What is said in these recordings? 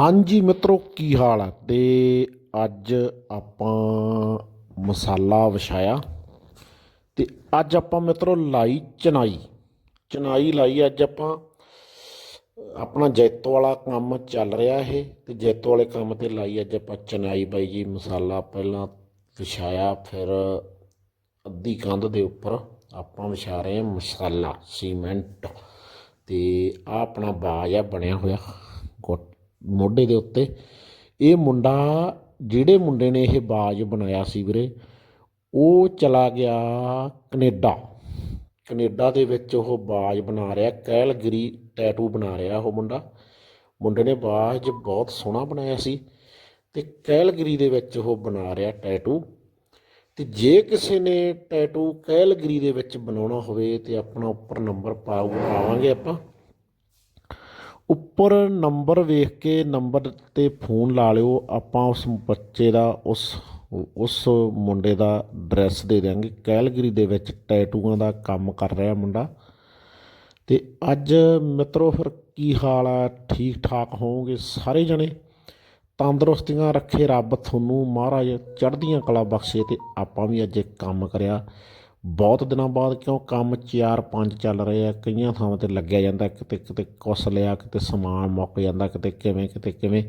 ਹਾਂਜੀ ਮਿੱਤਰੋ, ਕੀ ਹਾਲ ਆ? ਤੇ ਅੱਜ ਆਪਾਂ ਮਸਾਲਾ ਵਿਛਾਇਆ ਤੇ ਅੱਜ ਆਪਾਂ ਮਿੱਤਰੋ ਲਾਈ ਚਨਾਈ। ਚਨਾਈ ਲਾਈ ਅੱਜ ਆਪਾਂ, ਆਪਣਾ ਜੈਤੋ ਵਾਲਾ ਕੰਮ ਚੱਲ ਰਿਹਾ ਇਹ ਤੇ ਜੈਤੋ ਵਾਲੇ ਕੰਮ ਤੇ ਲਾਈ ਅੱਜ ਆਪਾਂ ਚਨਾਈ ਬਾਈ ਜੀ ਮਸਾਲਾ ਪਹਿਲਾਂ ਵਿਛਾਇਆ, ਫਿਰ ਅੱਧੀ ਕੰਧ ਦੇ ਉੱਪਰ ਆਪਾਂ ਵਿਛਾ ਰਹੇ ਹਾਂ ਮਸਾਲਾ, ਸੀਮੈਂਟ ਤੇ ਆ ਆਪਣਾ ਬਾਜ ਆ, ਬਣਿਆ ਹੋਇਆ ਗੁੱਟ- ਮੋਢੇ ਦੇ ਉੱਤੇ। ਇਹ ਮੁੰਡਾ, ਜਿਹੜੇ ਮੁੰਡੇ ਨੇ ਇਹ ਬਾਜ ਬਣਾਇਆ ਸੀ ਵੀਰੇ, ਉਹ ਚਲਾ ਗਿਆ ਕੈਨੇਡਾ। ਕੈਨੇਡਾ ਦੇ ਵਿੱਚ ਉਹ ਬਾਜ ਬਣਾ ਰਿਹਾ, ਕੈਲਗਰੀ ਟੈਟੂ ਬਣਾ ਰਿਹਾ ਉਹ ਮੁੰਡਾ। ਮੁੰਡੇ ਨੇ ਬਾਜ ਬਹੁਤ ਸੋਹਣਾ ਬਣਾਇਆ ਸੀ ਤੇ ਕੈਲਗਰੀ ਦੇ ਵਿੱਚ ਉਹ ਬਣਾ ਰਿਹਾ ਟੈਟੂ। ਤੇ ਜੇ ਕਿਸੇ ਨੇ ਟੈਟੂ ਕੈਲਗਰੀ ਦੇ ਵਿੱਚ ਬਣਾਉਣਾ ਹੋਵੇ ਤੇ ਆਪਣਾ ਉੱਪਰ ਨੰਬਰ ਪਾਉ ਪਾਵਾਂਗੇ ਆਪਾਂ। ਉੱਪਰ ਨੰਬਰ ਵੇਖ ਕੇ ਨੰਬਰ ਤੇ ਫੋਨ ਲਾ ਲਿਓ, ਆਪਾਂ ਉਸ ਬੱਚੇ ਦਾ, ਉਸ ਉਸ ਮੁੰਡੇ ਦਾ ਐਡਰੈਸ ਦੇ ਦਿਆਂਗੇ। ਕੈਲਗਰੀ ਦੇ ਵਿੱਚ ਟੈਟੂਆਂ ਦਾ ਕੰਮ ਕਰ ਰਿਹਾ ਮੁੰਡਾ। ਤੇ ਅੱਜ ਮਿੱਤਰੋ ਫਿਰ ਕੀ ਹਾਲ ਆ? ਠੀਕ ਠਾਕ ਹੋਵੋਗੇ ਸਾਰੇ ਜਣੇ? ਤੰਦਰੁਸਤੀਆਂ ਰੱਖੇ ਰੱਬ ਤੁਹਾਨੂੰ। ਮਹਾਰਾਜ ਚੜ੍ਹਦੀਆਂ ਕਲਾ ਬਖਸ਼ੇ ਤੇ ਆਪਾਂ ਵੀ ਅੱਜ ਇੱਕ ਕੰਮ ਕਰਿਆ। ਬਹੁਤ ਦਿਨਾਂ ਬਾਅਦ ਕਿਉਂ ਕੰਮ 4 5 ਚੱਲ ਰਹੇ ਆ, ਕਈਆਂ ਥਾਵਾਂ ਤੇ ਲੱਗਿਆ ਜਾਂਦਾ, ਕਿਤੇ ਕਿਤੇ ਕੁਸ ਲਿਆ, ਕਿਤੇ ਸਮਾਨ ਮੁੱਕ ਜਾਂਦਾ, ਕਿਤੇ ਕਿਵੇਂ ਕਿਤੇ ਕਿਵੇਂ।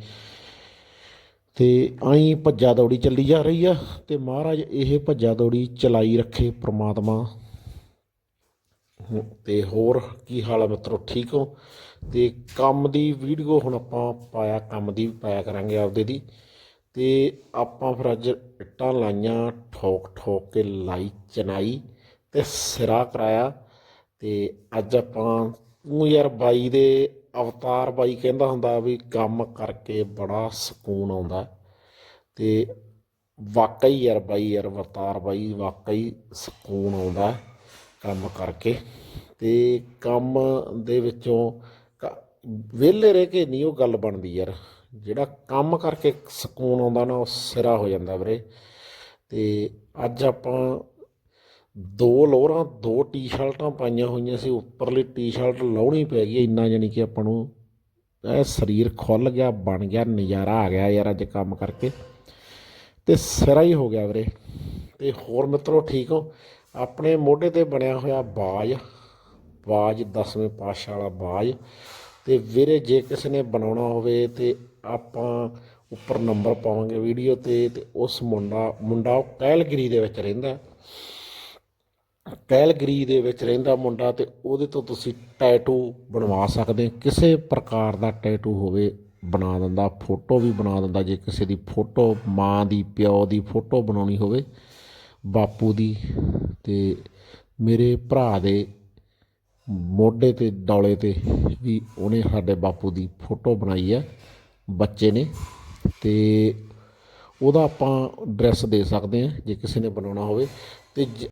ਤੇ ਆਈ ਭੱਜਾ ਦੌੜੀ ਚੱਲੀ ਜਾ ਰਹੀ ਆ ਤੇ ਮਹਾਰਾਜ ਇਹ ਭੱਜਾ ਦੌੜੀ ਚਲਾਈ ਰੱਖੇ ਪ੍ਰਮਾਤਮਾ। ਤੇ ਹੋਰ ਕੀ ਹਾਲ ਹੈ ਮਿੱਤਰੋ, ਠੀਕ ਹੋ? ਤੇ ਕੰਮ ਦੀ ਵੀਡੀਓ ਹੁਣ ਆਪਾਂ ਪਾਇਆ, ਕੰਮ ਦੀ ਵੀ ਪਾਇਆ ਕਰਾਂਗੇ ਆਪਦੇ ਦੀ। ਤੇ ਆਪਾਂ ਫਿਰ ਅੱਜ ਇੱਟਾਂ ਲਾਈਆਂ, ਠੋਕ ਠੋਕ ਕੇ ਲਾਈ ਚਨਾਈ ਅਤੇ ਸਿਰਾ ਕਰਾਇਆ ਅਤੇ ਅੱਜ ਆਪਾਂ ਉਹ ਯਾਰ ਬਾਈ ਦੇ ਅਵਤਾਰ ਬਾਈ ਕਹਿੰਦਾ ਹੁੰਦਾ ਵੀ ਕੰਮ ਕਰਕੇ ਬੜਾ ਸਕੂਨ ਆਉਂਦਾ ਤੇ ਵਾਕਈ ਯਾਰ ਬਾਈ, ਯਾਰ ਅਵਤਾਰ ਬਾਈ ਵਾਕਈ ਸਕੂਨ ਆਉਂਦਾ ਕੰਮ ਕਰਕੇ ਤੇ ਕੰਮ ਦੇ ਵਿੱਚੋਂ ਵਿਹਲੇ ਰਹਿ ਕੇ ਨਹੀਂ ਉਹ ਗੱਲ ਬਣਦੀ ਯਾਰ। ਜਿਹੜਾ ਕੰਮ ਕਰਕੇ ਸਕੂਨ ਆਉਂਦਾ ਨਾ, ਉਹ ਸਿਰਾ ਹੋ ਜਾਂਦਾ ਵੀਰੇ। ਤੇ ਅੱਜ ਆਪਾਂ ਦੋ ਲੋਅਰਾਂ ਦੋ ਟੀ-ਸ਼ਰਟਾਂ ਪਾਈਆਂ ਹੋਈਆਂ ਸੀ, ਉੱਪਰਲੀ ਟੀ-ਸ਼ਰਟ ਲਾਉਣੀ ਪੈ ਗਈ ਇੰਨਾ ਜਾਨੀ ਕਿ ਆਪਾਂ ਨੂੰ ਇਹ ਸਰੀਰ ਖੁੱਲ ਗਿਆ, ਬਣ ਗਿਆ, ਨਜ਼ਾਰਾ ਆ ਗਿਆ ਯਾਰ ਅੱਜ ਕੰਮ ਕਰਕੇ। ਤੇ ਸਿਰਾ ਹੀ ਹੋ ਗਿਆ ਵੀਰੇ। ਤੇ ਹੋਰ ਮਿੱਤਰੋ ਠੀਕ ਹੋ? ਆਪਣੇ ਮੋਢੇ ਤੇ ਬਣਿਆ ਹੋਇਆ ਬਾਜ ਬਾਜ 10ਵੇਂ ਪਾਤਸ਼ਾਹ ਵਾਲਾ ਬਾਜ। ਤੇ ਵੀਰੇ ਜੇ ਕਿਸੇ ਨੇ ਬਣਾਉਣਾ ਹੋਵੇ ਤੇ ਆਪਾਂ ਉੱਪਰ ਨੰਬਰ ਪਾਵਾਂਗੇ ਵੀਡੀਓ ਤੇ ਤੇ ਉਸ ਮੁੰਡਾ ਮੁੰਡਾ ਉਹ ਕੈਲਗਰੀ ਦੇ ਵਿੱਚ ਰਹਿੰਦਾ। ਕੈਲਗਰੀ ਦੇ ਵਿੱਚ ਰਹਿੰਦਾ ਮੁੰਡਾ ਤੇ ਉਹਦੇ ਤੋਂ ਤੁਸੀਂ ਟੈਟੂ ਬਣਵਾ ਸਕਦੇ ਕਿਸੇ ਪ੍ਰਕਾਰ ਦਾ ਟੈਟੂ ਹੋਵੇ, ਬਣਾ ਦਿੰਦਾ, ਫੋਟੋ ਵੀ ਬਣਾ ਦਿੰਦਾ। ਜੇ ਕਿਸੇ ਦੀ ਫੋਟੋ, ਮਾਂ ਦੀ, ਪਿਓ ਦੀ ਫੋਟੋ ਬਣਾਉਣੀ ਹੋਵੇ, ਬਾਪੂ ਦੀ ਤੇ ਮੇਰੇ ਭਰਾ ਦੇ ਮੋਢੇ ਤੇ ਡੌਲੇ ਤੇ ਵੀ ਉਹਨੇ ਸਾਡੇ ਬਾਪੂ ਦੀ ਫੋਟੋ ਬਣਾਈ ਹੈ, ਬੱਚੇ ਨੇ। ਅਤੇ ਉਹਦਾ ਆਪਾਂ ਐਡਰੈਸ ਦੇ ਸਕਦੇ ਹਾਂ, ਜੇ ਕਿਸੇ ਨੇ ਬਣਾਉਣਾ ਹੋਵੇ। ਤੇ ਜ-